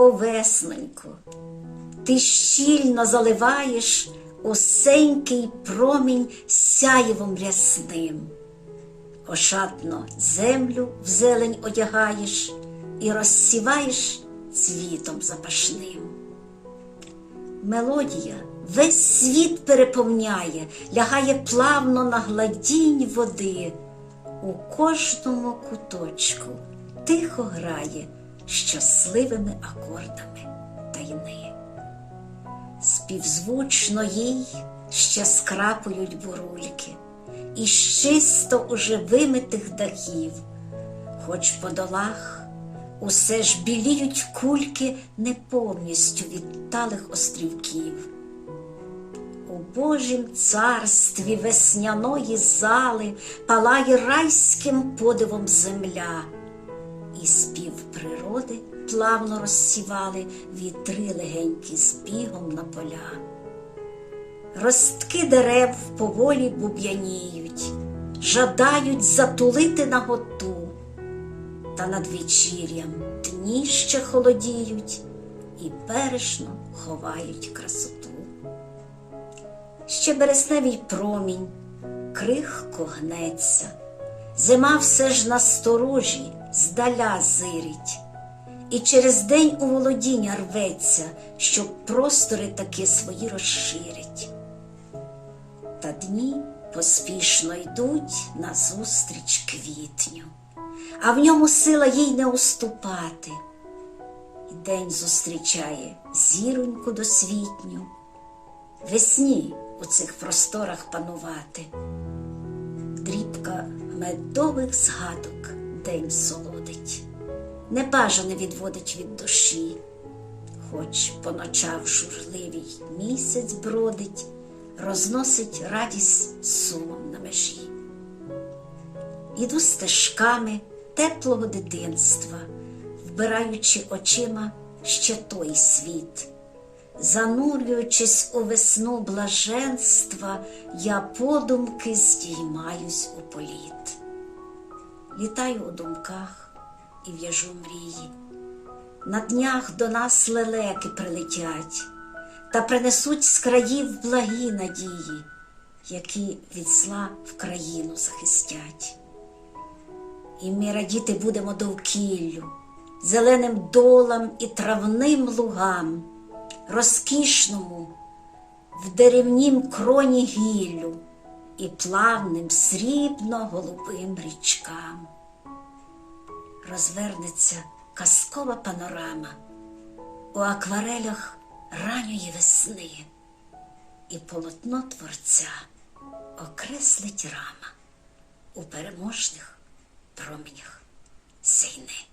О, веснонько, ти щільно заливаєш осенький промінь сяєвом рясним. Ошатно землю в зелень одягаєш і розсіваєш цвітом запашним. Мелодія весь світ переповняє, лягає плавно на гладінь води. У кожному куточку тихо грає щасливими акордами тайни. Співзвучно їй ще скрапують бурульки, із чисто уже вимитих дахів, хоч по долах усе ж біліють кульки не повністю відталих острівків. У Божім царстві весняної зали палає райським подивом земля, і спів природи плавно розсівали вітри легенькі з бігом на поля. Ростки дерев поволі буб'яніють, жадають затулити наготу, та над вечір'ям дні ще холодіють і бережно ховають красоту. Ще бересневий промінь крихко гнеться, зима все ж насторожі, здаля зирить, і через день у володіння рветься, щоб простори таки свої розширить. Та дні поспішно йдуть назустріч квітню, а в ньому сила їй не уступати. І день зустрічає зіроньку досвітню, весні у цих просторах панувати. Дрібка медових згадок день солодить, небажане відводить від душі, хоч по ночах журливій місяць бродить, розносить радість сумом на межі. Іду стежками теплого дитинства, вбираючи очима ще той світ. Занурюючись у весну блаженства, я подумки здіймаюсь у політ. Літаю у думках і в'яжу мрії. На днях до нас лелеки прилетять та принесуть з країв благі надії, які від зла в країну захистять. І ми радіти будемо довкіллю, зеленим долам і травним лугам розкішному, в деревнім кроні гіллю і плавним срібно-голубим річкам. Розвернеться казкова панорама у акварелях ранньої весни, і полотно творця окреслить рама у переможних променях сійни.